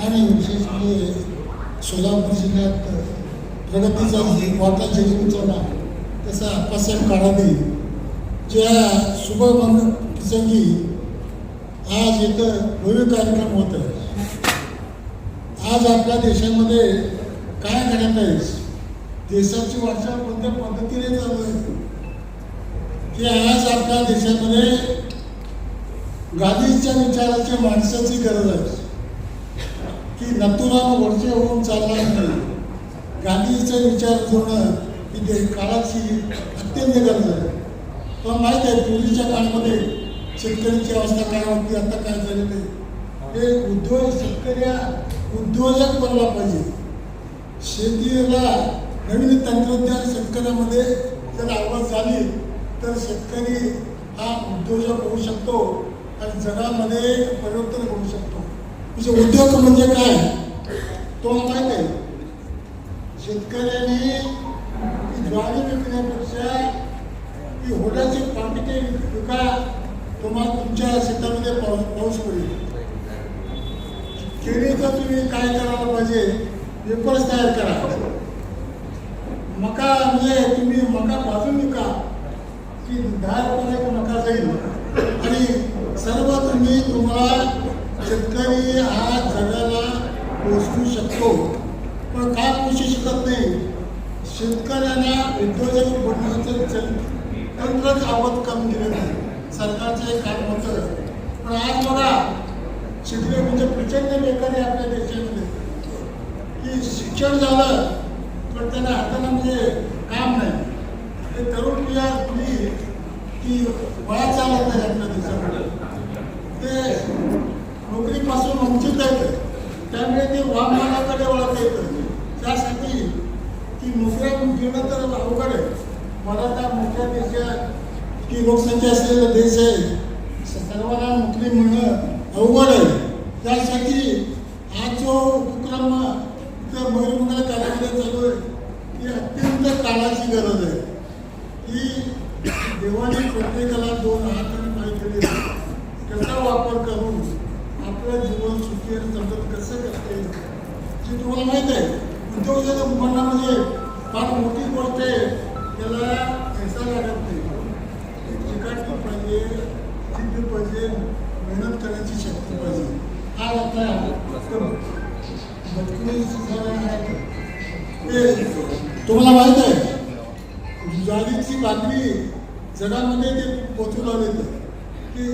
आणि विशेष म्हणजे सोलापूर जिल्ह्यात प्रगतीचा वाटा जरी उचलला तसा आप्पासाहेब काळाने ज्या शुभ प्रसंगी आज इथं भव्य कार्यक्रम होत आहे. आज आपल्या देशामध्ये काय घडत आहे? देशाची वाटचाल कोणत्या पद्धतीने चालू आहे? की आज आपल्या देशामध्ये गांधीच्या विचाराची माणसाची गरज आहे. की नथुराम वरचे होऊन चालणार नाही. गांधीचा विचार करणं ही दे काळाची अत्यंत गरज आहे. पण माहीत आहे पूर्वीच्या काळामध्ये शेतकऱ्यांची अवस्था काय होती आता काय झालेलं आहे? हे उद्योग शेतकऱ्या उद्योजक बनला पाहिजे. शेतीला नवीन तंत्रज्ञान शेतकऱ्यामध्ये जर आवड झाली तर शेतकरी हा उद्योजक होऊ शकतो आणि जगामध्ये परिवर्तन होऊ शकतो. म्हणजे उद्योग म्हणजे काय? तो माहीत आहे शेतकऱ्याने ज्वारी विकण्यापेक्षा ती होड्याची क्वांटिटी विका तुम्हाला तुमच्या शेतामध्ये पाऊस पाऊस पडेल. केळीचं तुम्ही काय करायला पाहिजे? पेपर्स तयार करा. मका म्हणजे तुम्ही मका भाजून विका की दहा रुपयाला मका जाईल. आणि सर्व तुम्ही तुम्हाला शेतकरी हा जगाला पोचवू शकतो पण काय पोचू शकत नाही? शेतकऱ्यांना उद्योजक बनण्याचं तंत्रच आवत कमी दिलं नाही सरकारचं एक काम होतं. पण आज बघा शिकले म्हणजे प्रचंड बेकारी आपल्या देशामध्ये. की शिक्षण झालं पण त्यांना हाताला म्हणजे काम नाही. ते तरुण पिढ्या पिढी की वाया चालत नाही आपल्या देशामध्ये ते नोकरीपासून वंचित आहेत त्यामुळे ते वाममानाकडे वळत येतं त्यासाठी ती नोकऱ्या घेणं तर अवघड आहे. मला त्या मोठ्या देशात की लोकसंख्या असलेला देश आहे सर्वांना नोकरी मिळणं अवघड आहे. त्यासाठी हा जो उपक्रम इथं मयूरमंगल कार्यालय चालू आहे ही अत्यंत काळाची गरज आहे. की देवाने प्रत्येकाला दोन हात आणि पाय केले त्याचा वापर करून आपलं जीवन सुखी आणि समजत कसं करता येईल? ते तुम्हाला माहीत आहे उद्योजक म्हणणं म्हणजे फार मोठी गोष्ट आहे. त्याला पैसा लागत नाही. चिकाटी पाहिजे जिद्द पाहिजे मेहनत करण्याची शक्ती पाहिजे. आज आता सुधारणा तुम्हाला माहीत आहे ज्वारीची बातमी जगामध्ये ते पोचू लागले की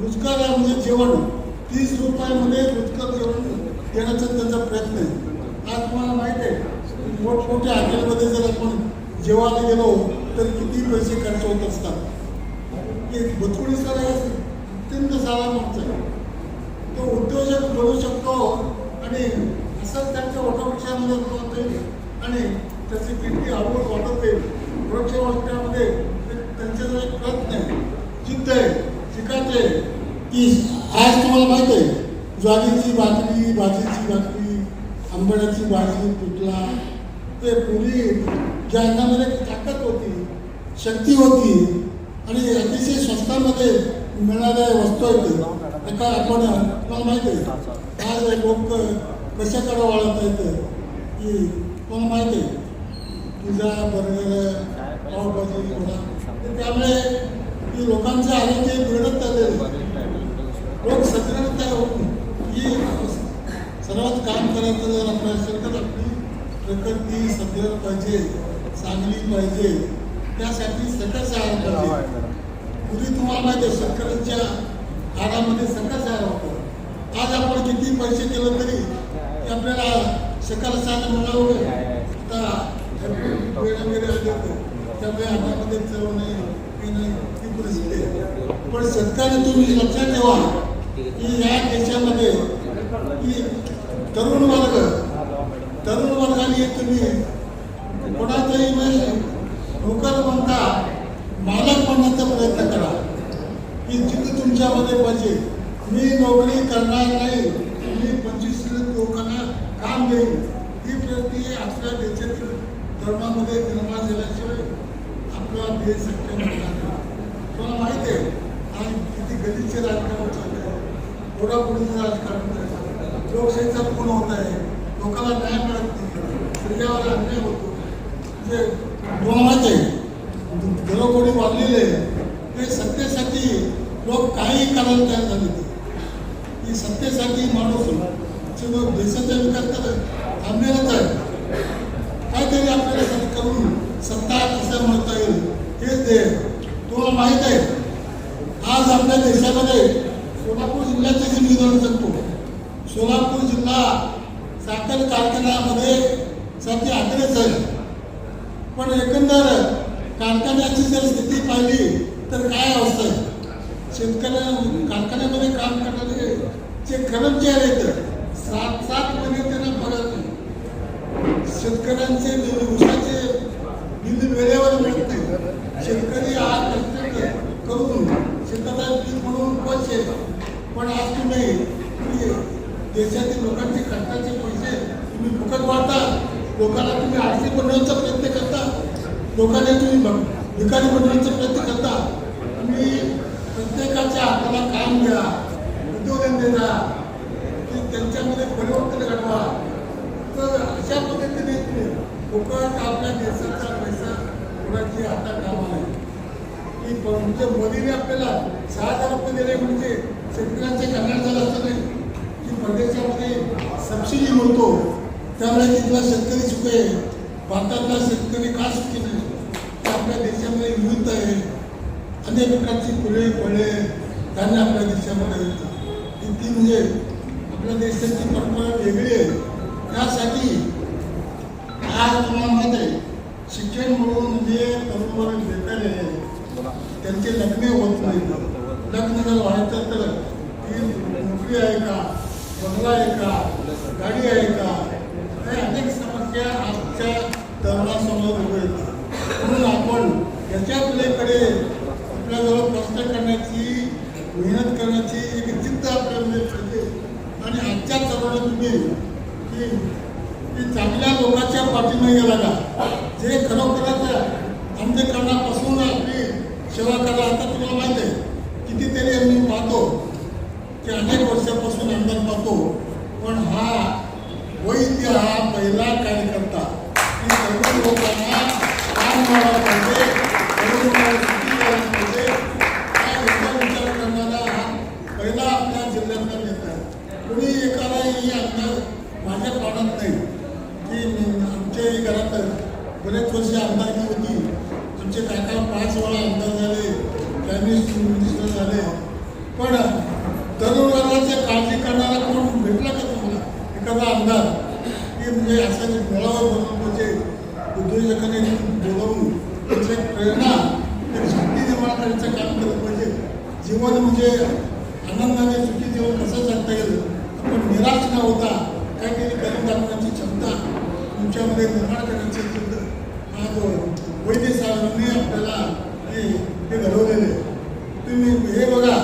रोजगार आहे म्हणजे जेवण. तीस रुपयामध्ये रुचकर करून देण्याचा त्यांचा प्रयत्न आहे. आज तुम्हाला माहीत आहे मोठमोठ्या हॉटेलमध्ये जर आपण जेवायला गेलो तर किती पैसे खर्च होत असतात? की बथुडी सर अत्यंत सारा माणूस आहे. तो उद्योजक बनू शकतो आणि असंच त्यांच्या ऑटोरिक्षामध्ये बनवता येईल आणि त्याची किती आवड वाटत येईल वाटण्यामध्ये त्यांच्याजवळ एक प्रयत्न आहे जिद्द आहे शिकायचे आहे की आज तुम्हाला माहीत आहे ज्वारीची भाकरी भाजीची भाकरी आंबड्याची भाजी पिठला ते पुरी ज्या अन्नामध्ये ताकद होती शक्ती होती आणि अतिशय स्वस्तामध्ये मिळणाऱ्या वस्तू आहेत एका आपण तुम्हाला माहिती आहे आज लोक कशाकडे वळत आहेत की तुम्हाला माहिती आहे पिझ्झा बर्गर पावभाजी तर त्यामुळे लोकांचं आरोग्य बिघडत चाललेलं आहे. लोक सदृढता होत. ही सर्वात काम करायचं जर आपलं असेल तर आपली प्रकृती सदृढ पाहिजे चांगली पाहिजे त्यासाठी सकस आहार पाहिजे पूर्वी तुम्हाला माहिती आहे शेतकऱ्यांच्या आहारामध्ये सकस आहार होतो आज आपण किती पैसे केलं तरी ते आपल्याला सकल साधन मिळावं आता वेळ वगैरे. त्यामुळे हातामध्ये चव नाही नाही ही परिस्थिती आहे पण शेतकरी तुम्ही लक्षात ठेवा की या देशामध्ये की तरुण वर्ग तरुण वर्गाने तुम्ही कोणाचाही नाही म्हणजे नोकर बनता मालक बनण्याचा प्रयत्न करा. की जिथं तुमच्यामध्ये पाहिजे. मी नोकरी करणार नाही मी पंचवीस लोकांना काम देईन. ही प्रती आपल्या देशातील तरुणामध्ये निर्माण झाल्याशिवाय आपला देश शक्य नाही. तुम्हाला माहिती आहे किती गलिच्छ राजकारण चाललं राजकारण आहे लोकशाहीचा खून होत आहे लोकांना न्याय मिळत नाही. स्त्रियावर अन्याय होतो. म्हणजे तुम्हाला माहिती आहे घरोघरी वाढलेले ते सत्तेसाठी लोक काही करायला तयार झाले ते ही सत्तेसाठी माणूस जो देशाचा विकास करत थांबलेलाच आहे. काहीतरी आपल्याला सत करून सत्ता कसं म्हणता येईल हेच ते तुम्हाला माहीत आहे. आज आपल्या देशामध्ये सोलापूर जिल्ह्याचे मी उदाहरण सोलापूर जिल्हा साखर कारखान्यामध्ये सध्या आग्रेस आहे. पण एकंदर कारखान्याची जर स्थिती पाहिली तर काय अवस्था आहे? शेतकऱ्या कारखान्यामध्ये काम करणारे जे कर्मचारी आहेत सात सात महिने त्यांना पगार नाही शेतकऱ्यांचे जे ऊसाचे बिल वेळेवर मिळत नाही. शेतकरी हा कष्ट करून शेताचा पीक म्हणून पैसे पण आज तुम्ही देशातील लोकांचे खर्चाचे पैसे तुम्ही फुकट वाढता. लोकांना तुम्ही आर्थिक बनवण्याचा प्रयत्न करता. लोकांना तुम्ही भिकारी बनवण्याचा प्रयत्न करता. तुम्ही प्रत्येकाच्या हाताला काम द्या उद्योगधंदे द्या. की त्यांच्यामध्ये परिवर्तन घडवा. तर अशा पद्धतीने तुम्ही फुकट आपल्या देशाचा पैसा कोणाची आता कामा नाही की म्हणजे मोदीने आपल्याला सहा हजार रुपये दिले म्हणजे शेतकऱ्यांचे कल्याण झालं असं नाही की परदेशामध्ये सबसिडी मिळतो त्यामुळे तिथला शेतकरी सुख आहे. भारतातला शेतकरी का सुखी नाही? तर आपल्या देशामध्ये विविध आहे. अनेक प्रकारची फुले फळे धान्य आपल्या देशामध्ये येतं ती ती म्हणजे आपल्या देशाची परंपरा वेगळी आहे. त्यासाठी आज तुम्हाला आहे शिक्षण म्हणून जे तरुण वर्ग बेकार आहे त्यांचे लग्न होत नाही लग्न जर व्हायचं तर ती नोकरी आहे का? बंगला आहे का? गाडी आहे का? अनेक समस्या आजच्या तरुणासमोर उभे येतात म्हणून आपण याच्या पलीकडे आपल्याजवळ कष्ट करण्याची मेहनत करण्याची एक जिद्द आपल्यामध्ये पाहिजे. आणि आजच्या तरुणाला तुम्ही की की चांगल्या लोकांच्या पाठीमागे लागा. जे खरोखरच अंधकरणापासून आपली सेवा करा. आता तुम्हाला माहिती आहे कितीतरी आम्ही पाहतो की अनेक वर्षापासून नको पाहतो पण हा वैद्य हा पहिला कार्यकर्ता. की तरुण लोकांना काम पाहिजे तरुण लोकांना सुट्टी पाहिजे. हा विचार विचार करणारा हा पहिला आपल्या जिल्ह्यातला नेता आहे. कोणी एकालाही आमदार माझ्या पाण्यात नाही. की आमच्याही घरात बरेच वर्ष आमदारकी होती. आमचे काका पाच वेळा आमदार झाले. कॅबिनेट मिनिस्टर झाले. पण तरुण वर्गाची करणारा कोण भेटला का तुम्हाला? एखादा आमदार की म्हणजे असं मेळावा बनवून म्हणजे उद्योजकांनी बोलवून त्यांची प्रेरणा एक शक्ती निर्माण करण्याचं काम केलं पाहिजे. जीवन म्हणजे आनंदाने सुखी जीवन कसं जगता येईल? आपण निराश न होता काहीतरी करून दाखवण्याची क्षमता तुमच्यामध्ये निर्माण करण्याची जिद्द आज वैद्य साहेबांनी आपल्याला हे हे घडवलेले आहे. तुम्ही हे बघा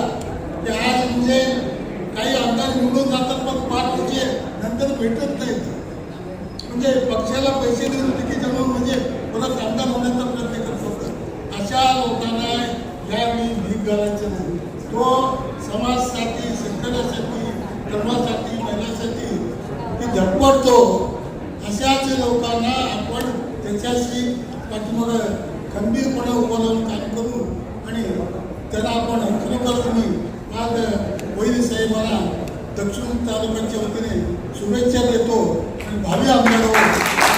की आज म्हणजे काही आमदार निवडून जातात पण पाच वर्षे नंतर भेटत नाहीत. म्हणजे पक्षाला पैसे देऊन तिकीट जमवून म्हणजे परत आमदार होण्याचा प्रयत्न करत होतं. अशा लोकांना यावेळी भीक घालायचं नाही. तो समाजासाठी शेतकऱ्यासाठी धर्मासाठी महिलांसाठी ती धडपडतो अशाच लोकांना आपण त्याच्याशी पाठीमाग खंबीरपणे उभं राहून काम करू आणि त्याला आपण खरोखर तुम्ही? आज वैद्य साहेबांना दक्षिण तालुक्यांच्या वतीने शुभेच्छा देतो आणि भावी आमदार